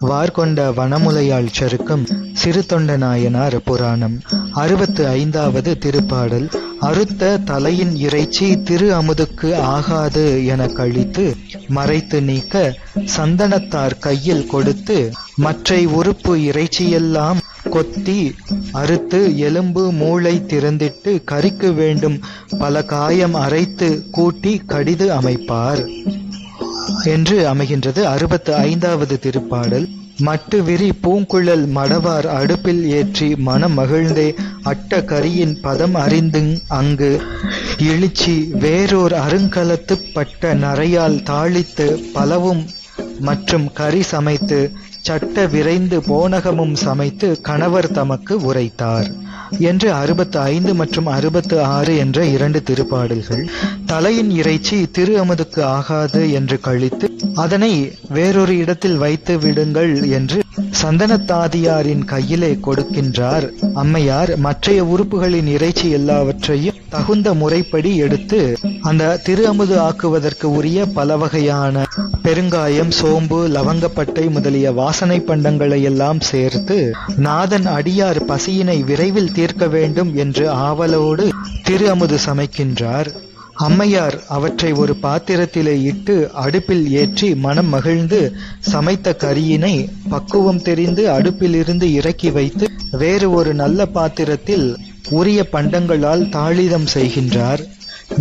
வார்கொண்ட வனமுலையாள் சருக்கும் சிறு நாயனார் புராணம். அறுபத்து ஐந்தாவது திருப்பாடல். அறுத்த தலையின் இறைச்சி திரு அமுதுக்கு ஆகாது என கழித்து மறைத்து நீக்க சந்தனத்தார் கையில் கொடுத்து மற்றை உறுப்பு இறைச்சியெல்லாம் கொத்தி அறுத்து எலும்பு மூளை திறந்திட்டு கறிக்கு வேண்டும் பல காயம் அரைத்து கூட்டி கடிது அமைப்பார். என்று அமைகின்றது. அறுபத்து ஐந்தாவது திருப்பாடல். மட்டு விரி பூங்குழல் மடவார் அடுப்பில் ஏற்றி மனம் மகிழ்ந்தே அட்ட கரியின் பதம் அறிந்துங் அங்கு இழிச்சி வேறோர் அருங்கலத்து பட்ட நரையால் தாளித்து பலவும் மற்றும் கறி சமைத்து சட்ட விரைந்து போனகமும் சமைத்து கணவர் தமக்கு உரைத்தார். என்று அறுபத்து ஐந்து மற்றும் அறுபத்து ஆறு என்ற இரண்டு திருப்பாடல்கள் தலையின் இறைச்சி திரு அமுதுக்கு ஆகாது என்று கழித்து அதனை வேறொரு இடத்தில் வைத்து விடுங்கள் என்று சந்தனத்தாதியாரின் கையிலே கொடுக்கின்றார். அம்மையார் மற்றைய உறுப்புகளின் இறைச்சி எல்லாவற்றையும் தகுந்த முறைப்படி எடுத்து அந்த திரு அமுது ஆக்குவதற்கு உரிய பல வகையான பெருங்காயம் சோம்பு லவங்கப்பட்டை முதலிய வாசனை பண்டங்களை எல்லாம் சேர்த்து நாதன் அடியார் பசியினை விரைவில் தீர்க்க வேண்டும் என்று ஆவலோடு திரு அமுது சமைக்கின்றார். அம்மையார் அவற்றை ஒரு பாத்திரத்திலே இட்டு அடுப்பில் ஏற்றி மனம் மகிழ்ந்து சமைத்த கரியினை பக்குவம் தெரிந்து அடுப்பிலிருந்து இறக்கி வைத்து வேறு ஒரு நல்ல பாத்திரத்தில் உரிய பண்டங்களால் தாளிதம் செய்கின்றார்.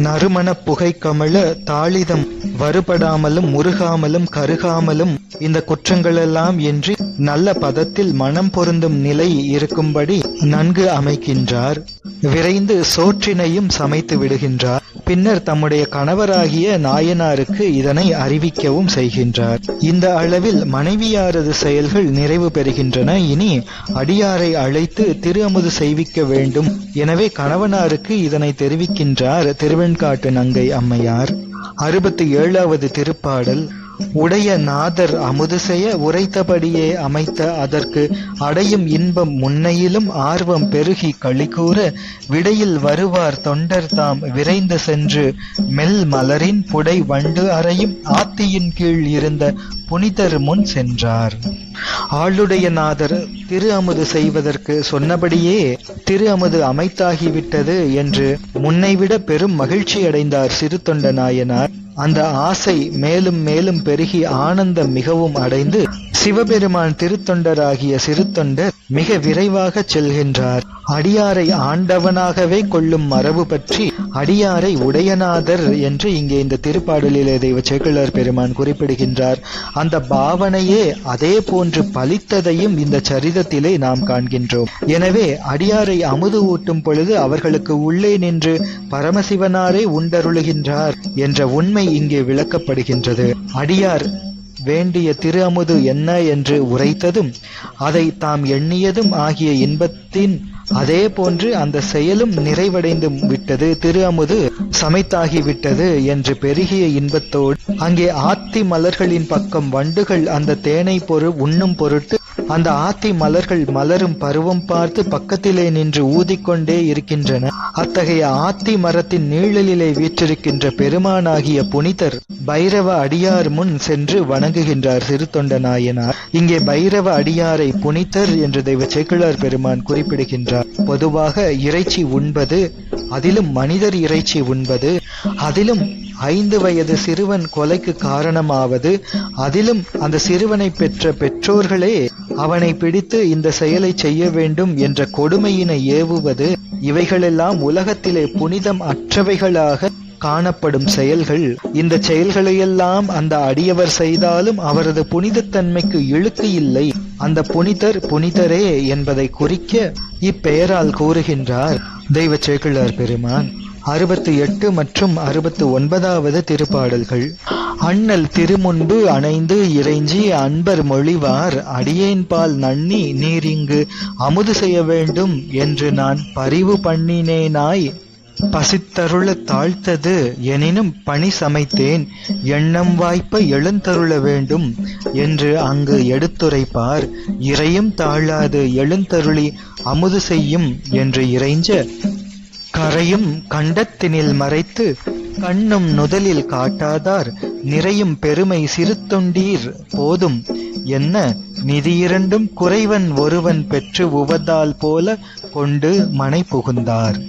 நறுமண புகை கமழ தாளிதம் வருபடாமலும் முருகாமலும் கருகாமலும் இந்த குற்றங்களெல்லாம் இன்றி நல்ல பதத்தில் மனம் பொருந்தும் நிலை இருக்கும்படி நன்கு அமைக்கின்றார். விரைந்து சோற்றினையும் சமைத்து விடுகின்றார். பின்னர் தம்முடைய கணவராகிய நாயனாருக்கு இதனை அறிவிக்கவும் செய்கின்றார். இந்த அளவில் மனைவியாரது செயல்கள் நிறைவு பெறுகின்றன. இனி அடியாரை அழைத்து திரு அமுது செய்விக்க வேண்டும். எனவே கணவனாருக்கு இதனை தெரிவிக்கின்றார் திருவெண்காட்டு நங்கை அம்மையார். அறுபத்தி ஏழாவது திருப்பாடல். உடைய நாதர் அமுது செய்ய உரைத்தபடியே அமைத்த அதற்கு அடையும் இன்பம் முன்னையிலும் ஆர்வம் பெருகி களிகூற விடையில் வருவார் தொண்டர் தாம் விரைந்து சென்று மெல் மலரின் புடை வண்டு அறையும் ஆத்தியின் கீழ் இருந்த புனிதர் முன் சென்றார். ஆளுடைய நாதர் திரு அமுது செய்வதற்கு சொன்னபடியே திரு அமுது அமைத்தாகிவிட்டது என்று முன்னைவிட பெரும் மகிழ்ச்சி அடைந்தார் சிறு தொண்ட நாயனார். அந்த ஆசை மேலும் மேலும் பெருகி ஆனந்தம் மிகவும் அடைந்து சிவபெருமான் திருத்தொண்டராகிய சிறுத்தொண்டர் மிக விரைவாக செல்கின்றார். அடியாரை ஆண்டவனாகவே கொள்ளும் மரபு பற்றி அடியாரை உடையநாதர் என்று இங்கே இந்த திருப்பாடலிலே தெய்வ சேக்கிழார் பெருமான் குறிப்பிடுகின்றார். அந்த பாவனையே அதே போன்று பலித்ததையும் இந்த சரிதத்திலே நாம் காண்கின்றோம். எனவே அடியாரை அமுது ஊட்டும் பொழுது அவர்களுக்கு உள்ளே நின்று பரமசிவனாரே உண்டருளுகின்றார் என்ற உண்மை இங்கே விளக்கப்படுகின்றது. அடியார் வேண்டிய திரு அமுது என்ன என்று உரைத்ததும் அதை தாம் எண்ணியதும் ஆகிய இன்பத்தின் அதே போன்று அந்த செயலும் நிறைவடைந்து விட்டது திரு அமுது சமைத்தாகிவிட்டது என்று பெருகிய இன்பத்தோடு அங்கே ஆத்தி மலர்களின் பக்கம் வண்டுகள் அந்த தேனை பொரு உண்ணும் பொருட்டு அந்த ஆத்தி மலர்கள் மலரும் பருவம் பார்த்து பக்கத்திலே நின்று ஊதிக்கொண்டே இருக்கின்றன. அத்தகைய ஆத்தி மரத்தின் நீழலிலே வீற்றிருக்கின்ற பெருமானாகிய புனிதர் பைரவ அடியார் முன் சென்று வணங்குகின்றார் சிறுத்தொண்ட நாயனார் இங்கே பைரவ அடியாரை புனிதர் என்று தெய்வ சேக்கிழார் பெருமான் குறிப்பிடுகின்றார். பொதுவாக இறைச்சி உண்பது அதிலும் மனிதர் இறைச்சி உண்பது அதிலும் ஐந்து வயது சிறுவன் கொலைக்கு காரணமாவது அதிலும் அந்த சிறுவனை பெற்ற பெற்றோர்களே அவனை பிடித்து இந்த செயலை செய்ய வேண்டும் என்ற கொடுமையினை ஏவுவது இவைகளெல்லாம் உலகத்திலே புனிதம் அற்றவைகளாக காணப்படும் செயல்கள். இந்த செயல்களையெல்லாம் அந்த அடியவர் செய்தாலும் அவரது புனிதத்தன்மைக்கு இழுக்கு இல்லை. அந்த புனிதர் புனிதரே என்பதை குறிக்க இப்பெயரால் கூறுகின்றார். தெய்வ சேக்கிழார் பெருமான். அறுபத்தி எட்டு மற்றும் அறுபத்து ஒன்பதாவது திருப்பாடல்கள். அண்ணல் திருமுன்பு அணைந்து இறைஞ்சி அன்பர் மொழிவார் அடியேன்பால் நன்னி நீர் இங்கு அமுது செய்ய வேண்டும் என்று நான் பரிவு பண்ணினேனாய். பசித்தருள தாழ்த்தது எனினும் பணி சமைத்தேன் எண்ணம் வாய்ப்ப எழுந்தருள வேண்டும் என்று அங்கு எடுத்துரைப்பார். இறையும் தாழாது எழுந்தருளி அமுது செய்யும் என்று இறைஞ்ச கரையும் கண்டத்தினில் மறைத்து கண்ணும் நுதலில் காட்டாதார் நிறையும் பெருமை சிறுத்தொண்டீர் போதும். என்ன நிதியிரண்டும் குறைவன் ஒருவன் பெற்று உவதால் போல கொண்டு மனை புகுந்தார்.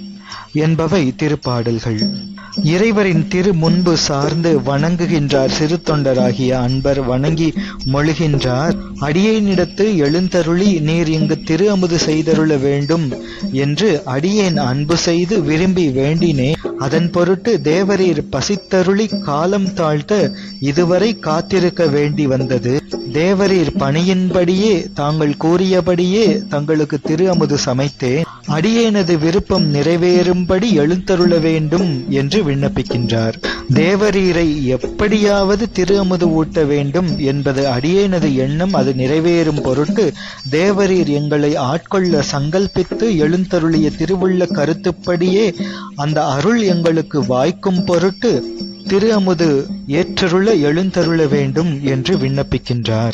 என்பவை திருப்பாடல்கள். இறைவரின் திரு முன்பு சார்ந்து வணங்குகின்றார் சிறு தொண்டராகிய அன்பர் வணங்கி மொழிகின்றார். அடியேனிடத்து எழுந்தருளி நீர் இங்கு திரு அமுது செய்தருள வேண்டும் என்று அடியேன் அன்பு செய்து விரும்பி வேண்டினே. அதன் பொருட்டு தேவரீர் பசித்தருளி காலம் தாழ்த்த இதுவரை காத்திருக்க வேண்டி வந்தது. தேவரீர் பணியின்படியே தாங்கள் கூறியபடியே தங்களுக்கு திரு அமுது சமைத்தேன். அடியேனது விருப்பம் நிறைவேறும்படி எழுந்தருள வேண்டும் என்று விண்ணப்பிக்கின்றார். தேவரீரை எப்படியாவது திரு அமுது ஊட்ட வேண்டும் என்பது அடியேனது எண்ணம். அது நிறைவேறும் பொருட்டு தேவரீர் எங்களை ஆட்கொள்ள சங்கல்பித்து எழுந்தருளிய திருவுள்ள கருத்துப்படியே அந்த அருள் எங்களுக்கு வாய்க்கும் பொருட்டு திரு அமுது ஏற்றருள எழுந்தருள வேண்டும் என்று விண்ணப்பிக்கின்றார்.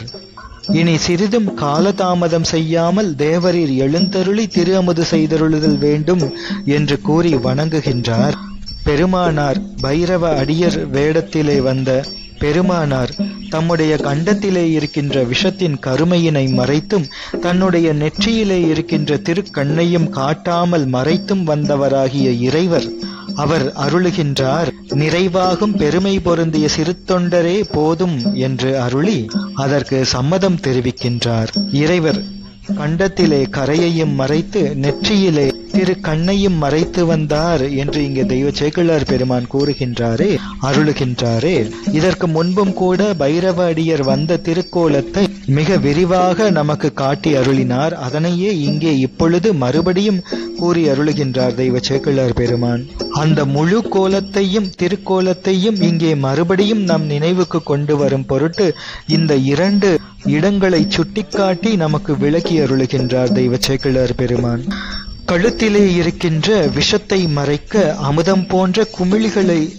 இனி சிறிதும் காலதாமதம் செய்யாமல் தேவரீர் எழுந்தருளி திரு அமுது செய்தருளுதல் வேண்டும் என்று கூறி வணங்குகின்றார். பெருமானார் பைரவ அடியர் வேடத்திலே வந்த பெருமானார் தம்முடைய கண்டத்திலே இருக்கின்ற விஷத்தின் கருமையினை மறைத்தும் தன்னுடைய நெற்றியிலே இருக்கின்ற திருக்கண்ணையும் காட்டாமல் மறைத்தும் வந்தவராகிய இறைவர் அவர் அருளுகின்றார். நிறைவாகும் பெருமை பொருந்திய சிறுத்தொண்டரே போதும் என்று அருளி அதற்கு சம்மதம் தெரிவிக்கின்றார். இறைவர் கண்டத்திலே கரையையும் மறைத்து நெற்றியிலே திரு கண்ணையும் மறைத்து வந்தார் என்று இங்கே தெய்வ சேக்கிழார் பெருமான் கூறுகின்றாரே அருளுகின்றாரே. இதற்கு முன்பும் கூட பைரவ அடியர் வந்த திருக்கோலத்தை மிக விரிவாக நமக்கு காட்டி அருளினார். அதனையே இங்கே இப்பொழுது மறுபடியும் கூறி அருளுகின்றார் தெய்வ சேக்கிழார் பெருமான். அந்த முழு கோலத்தையும் திருக்கோலத்தையும் இங்கே மறுபடியும் நம் நினைவுக்கு கொண்டு வரும் பொருட்டு இந்த இரண்டு இடங்களை சுட்டிக்காட்டி நமக்கு விளக்கி அருளுகின்றார் தெய்வ சேக்கிழார் பெருமான். கழுத்திலே இருக்கின்ற விஷத்தை மறைக்க அமுதம் போன்ற குமிழிகளை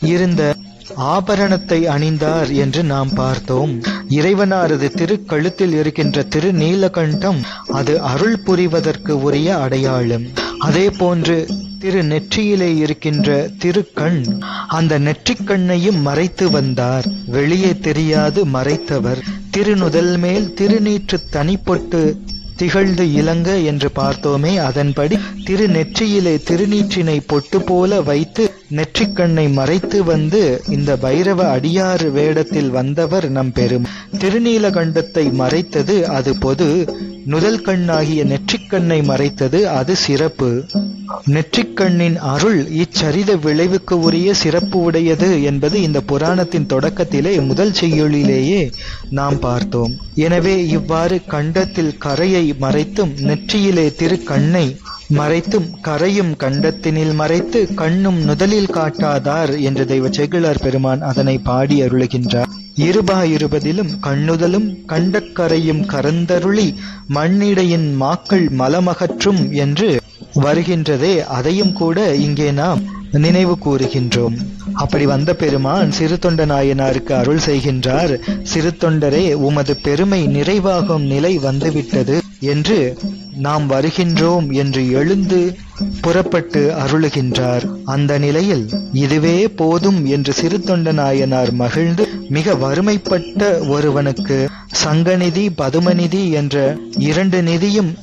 இருந்த ஆபரணத்தை அணிந்தார் என்று நாம் பார்த்தோம். இறைவனாரது திருக்கழுத்தில் இருக்கின்ற திரு நீலகண்டம் அது அருள் புரிவதற்கு உரிய அடையாளம். அதே போன்று திரு நெற்றியிலே இருக்கின்ற திருக்கண் அந்த நெற்றிக்கண்ணையும் மறைத்து வந்தார். வெளியே தெரியாது மறைத்தவர். திருநுதல் மேல் திருநீற்று தனிப்பொட்டு திகழ்ந்து இலங்க என்று பார்த்தோமே அதன்படி திரு நெற்றியிலே திருநீற்றினை பொட்டு போல வைத்து நெற்றிக்கண்ணை மறைத்து வந்து இந்த பைரவ அடியாறு வேடத்தில் வந்தவர் நம் பெரும். திருநீலகண்டத்தை மறைத்தது அது பொது. நுதல் கண்ணாகிய நெற்றிக்கண்ணை மறைத்தது அது சிறப்பு. நெற்றிக்கண்ணின் அருள் இச்சரித விளைவுக்கு உரிய சிறப்பு உடையது என்பது இந்த புராணத்தின் தொடக்கத்திலே முதல் செய்யுளிலேயே நாம் பார்த்தோம். எனவே இவ்வாறு கண்டத்தில் கரையை மறைத்தும் நெற்றியிலே திருக்கண்ணை மறைத்தும் கரையும் கண்டத்தினில் மறைத்து கண்ணும் நுதலில் காட்டாதார் என்று தெய்வ செகுலார் பெருமான் அதனை பாடி அருளுகின்றார். இருபா இருபதிலும் கண்ணுதலும் கண்டக்கரையும் கரந்தருளி மண்ணிடையின் மாக்கள் மலமகற்றும் என்று வருகின்றதே அதையும் கூட இங்கே நாம் நினைவு கூறுகின்றோம். அப்படி வந்த பெருமான் சிறு நாயனாருக்கு அருள் செய்கின்றார். சிறு தொண்டரே உமது பெருமை நிறைவாகும் நிலை வந்துவிட்டது என்று நாம் வருகின்றோம் என்று எழுந்து புறப்பட்டு அருளுகின்றார். அந்த நிலையில் இதுவே போதும் என்று சிறு நாயனார் மகிழ்ந்து மிக வறுமைப்பட்ட ஒருவனுக்கு சங்கநிதி பதுமநிதி என்ற இரண்டு நிதியும்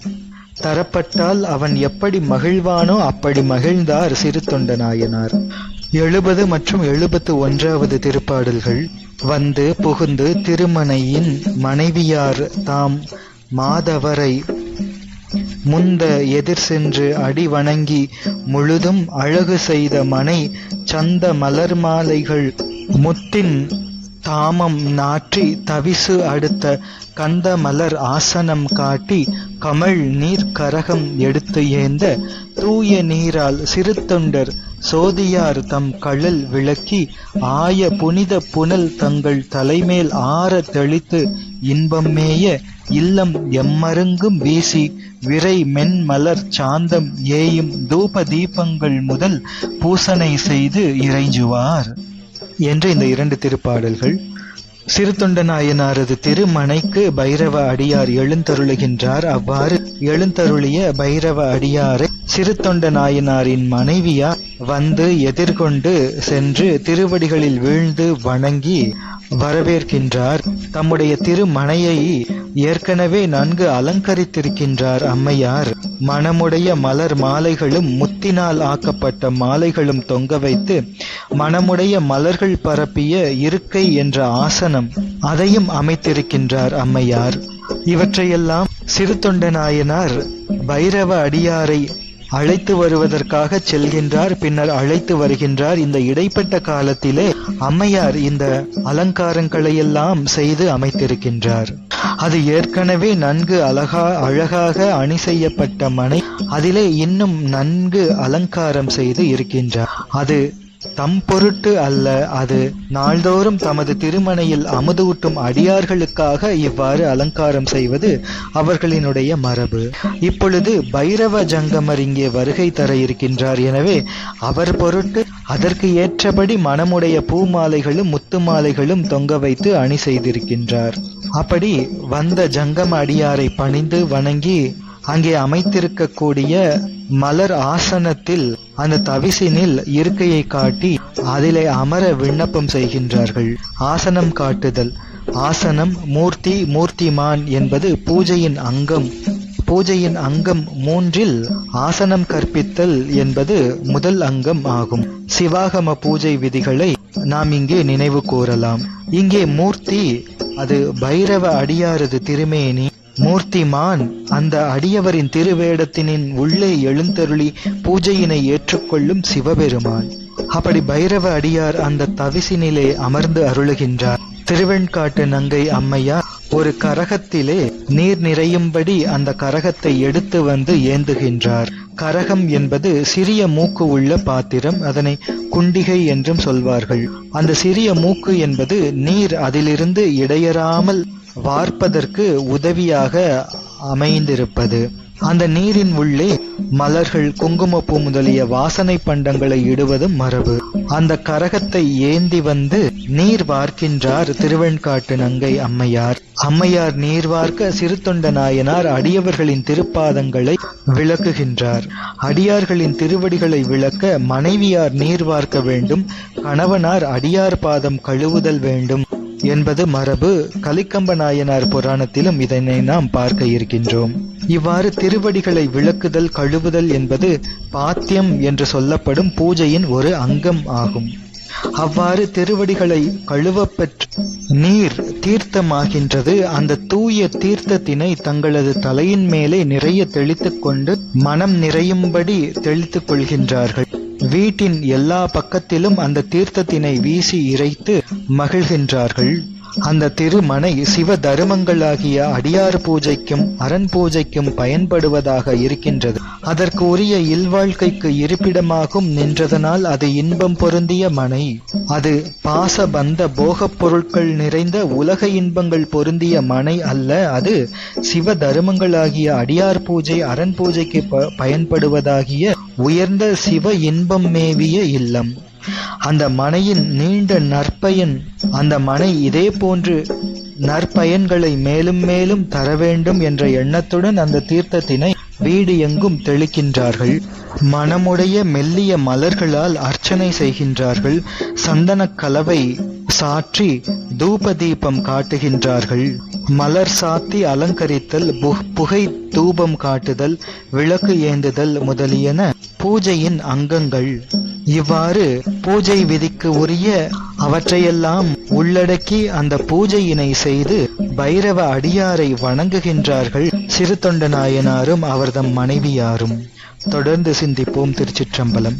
தரப்பட்டால் அவன் எப்படி மகிழ்வானோ அப்படி மகிழ்ந்தார் சிறு நாயனார் எழுபது மற்றும் எழுபத்து ஒன்றாவது திருப்பாடல்கள் வந்து புகுந்து திருமணையின் மனைவியார் தாம் மாதவரை முந்த எதிர் சென்று அடி வணங்கி முழுதும் அழகு செய்த மனை சந்த மலர் மாலைகள் முத்தின் தாமம் நாற்றி தவிசு அடுத்த கந்த மலர் ஆசனம் காட்டி கமல் நீர் கரகம் எடுத்து ஏந்த தூய நீரால் சிறு தொண்டர் சோதியார் தம் கழல் விளக்கி ஆய புனித புனல் தங்கள் தலைமேல் ஆற தெளித்து இன்பம் மேய இல்லம் எம்மருங்கும் வீசி விரை மென்மலர் சாந்தம் ஏயும் தூப தீபங்கள் முதல் பூசனை செய்து இறைஞ்சுவார். என்று இந்த இரண்டு திருப்பாடல்கள். சிறுத்தொண்ட நாயனாரது திருமனைக்கு பைரவ அடியார் எழுந்தருளுகின்றார். அவ்வாறு எழுந்தருளிய பைரவ அடியாரை சிறுத்தொண்ட நாயனாரின் மனைவியார் வந்து எதிர்கொண்டு சென்று திருவடிகளில் வீழ்ந்து வணங்கி வரவேற்கின்றார். தம்முடைய திருமனையை ஏற்கனவே நன்கு அலங்கரித்திருக்கின்றார் அம்மையார். மணமுடைய மலர் மாலைகளும் முத்தினால் ஆக்கப்பட்ட மாலைகளும் தொங்க வைத்து மணமுடைய மலர்கள் பரப்பிய இருக்கை என்ற ஆசனம் அதையும் அமைத்திருக்கின்றார் அம்மையார். இவற்றையெல்லாம் சிறு தொண்ட நாயனார் பைரவ அடியாரை அழைத்து வருவதற்காக செல்கின்றார். பின்னர் அழைத்து வருகின்றார். இந்த இடைப்பட்ட காலத்திலே அம்மையார் இந்த அலங்காரங்களை எல்லாம் செய்து அமைத்திருக்கின்றார். அது ஏற்கனவே நன்கு அழகா அழகாக அணி செய்யப்பட்ட மனை அதிலே இன்னும் நன்கு அலங்காரம் செய்து இருக்கின்றார். அது தம் பொருட்டு அல்ல அது நாள்தோறும் தமது திருமணையில் அமுதூட்டும் அடியார்களுக்காக இவ்வாறு அலங்காரம் செய்வது அவர்களினுடைய மரபு. இப்பொழுது பைரவ ஜங்கமர் இங்கே வருகை தர இருக்கின்றார். எனவே அவர் பொருட்டு அதற்கு ஏற்றபடி மனமுடைய பூமாலைகளும் முத்து மாலைகளும் தொங்க வைத்து அணி செய்திருக்கின்றார். அப்படி வந்த ஜங்கம அடியாரை பணிந்து வணங்கி அங்கே அமைத்திருக்கக்கூடிய மலர் ஆசனத்தில் அந்த தவிசினில் இருக்கையை காட்டி அதிலே அமர விண்ணப்பம் செய்கின்றார்கள். ஆசனம் காட்டுதல். ஆசனம் மூர்த்தி மூர்த்திமான் என்பது பூஜையின் அங்கம். பூஜையின் அங்கம் மூன்றில் ஆசனம் கற்பித்தல் என்பது முதல் அங்கம் ஆகும். சிவாகம பூஜை விதிகளை நாம் இங்கே நினைவு கூறலாம். இங்கே மூர்த்தி அது பைரவ அடியாரது திருமேனி மூர்த்திமான் அந்த அடியவரின் திருவேடத்தினின் உள்ளே எழுந்தருளி பூஜையினை ஏற்றுக்கொள்ளும் சிவபெருமான். அப்படி பைரவ அடியார் அந்த தவிசினிலே அமர்ந்து அருளுகின்றார். திருவெண்காட்டு நங்கை அம்மையார் ஒரு கரகத்திலே நீர் நிறையும்படி அந்த கரகத்தை எடுத்து வந்து ஏந்துகின்றார். கரகம் என்பது சிறிய மூக்கு உள்ள பாத்திரம் அதனை குண்டிகை என்றும் சொல்வார்கள். அந்த சிறிய மூக்கு என்பது நீர் அதிலிருந்து இடையறாமல் வார்ப்பதற்கு உதவியாக அமைந்திருப்பது. அந்த நீரின் உள்ளே மலர்கள் குங்குமப்பூ முதலிய வாசனை பண்டங்களை இடுவதும் மரபு. அந்த கரகத்தை ஏந்தி வந்து நீர் வார்க்கின்றார் திருவெண்காட்டு நங்கை அம்மையார். அம்மையார் நீர் வார்க்க சிறு தொண்ட நாயனார் அடியவர்களின் திருப்பாதங்களை விளக்குகின்றார். அடியார்களின் திருவடிகளை விளக்க மனைவியார் நீர் வார்க்க வேண்டும் கணவனார் அடியார் பாதம் கழுவுதல் வேண்டும். என்பது மரபு. கலிக்கம்ப நாயனார் புராணத்திலும் இதனை நாம் பார்க்க இருக்கின்றோம். இவ்வாறு திருவடிகளை விளக்குதல் கழுவுதல் என்பது பாத்தியம் என்று சொல்லப்படும் பூஜையின் ஒரு அங்கம் ஆகும். அவ்வாறு திருவடிகளை கழுவப்பெற்ற நீர் தீர்த்தமாகின்றது. அந்த தூய தீர்த்தத்தினை தங்களது தலையின் மேலே நிறைய தெளித்துக் கொண்டு மனம் நிறையும்படி தெளித்துக் கொள்கின்றார்கள். வீட்டின் எல்லா பக்கத்திலும் அந்த தீர்த்தத்தினை வீசி இறைத்து மகிழ்கின்றார்கள். அந்த திருமனை சிவ தருமங்களாகிய அடியார் பூஜைக்கும் அரண் பூஜைக்கும் பயன்படுவதாக இருக்கின்றது. அதற்கு உரிய இல்வாழ்க்கைக்கு இருப்பிடமாகும் நின்றதனால் அது இன்பம் பொருந்திய மனை. அது பாச பந்த போகப் பொருட்கள் நிறைந்த உலக இன்பங்கள் பொருந்திய மனை அல்ல. அது சிவ தருமங்களாகிய அடியார் பூஜை அரண் பூஜைக்கு பயன்படுவதாகிய உயர்ந்த சிவ இன்பம் மேவிய இல்லம். அந்த மனையின் நீண்ட நற்பயன் அந்த மனை இதே போன்று நற்பயன்களை மேலும் மேலும் தர வேண்டும் என்ற எண்ணத்துடன் அந்த தீர்த்தத்தினை வீடு எங்கும் தெளிக்கின்றார்கள். மனமுடைய மெல்லிய மலர்களால் அர்ச்சனை செய்கின்றார்கள். சந்தன கலவை சாற்றி தூப தீபம் காட்டுகின்றார்கள். மலர் சாத்தி அலங்கரித்தல் புகை தூபம் காட்டுதல் விளக்கு ஏந்துதல் முதலியன பூஜையின் அங்கங்கள். இவ்வாறு பூஜை விதிக்கு உரிய அவற்றையெல்லாம் உள்ளடக்கி அந்த பூஜையினை செய்து பைரவ அடியாரை வணங்குகின்றார்கள் சிறு தொண்ட நாயனாரும் அவர்தம் மனைவியாரும். தொடர்ந்து சிந்திப்போம் திருச்சிற்றம்பலம்.